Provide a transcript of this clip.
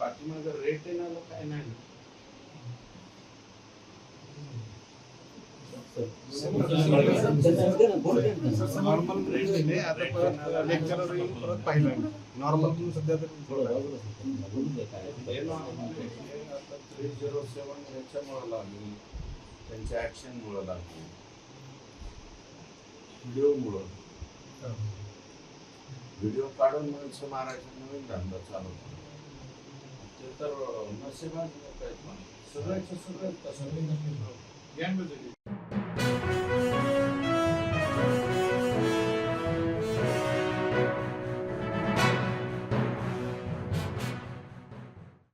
पाठीमाग रेट येणार काय नाही. नॉर्मल रेट दिले आता लेक्चरर येऊन परत पाहिलं नॉर्मल तुम्ही सध्या तरी 307 ह्याच्यामुळं लागली. त्यांच्या ऍक्शन मुळे लागली. व्हिडिओ मुळे व्हिडिओ काढून माणसं मारायचा नवीन धंदा चालू तर नशिबात लोक आहेत ना.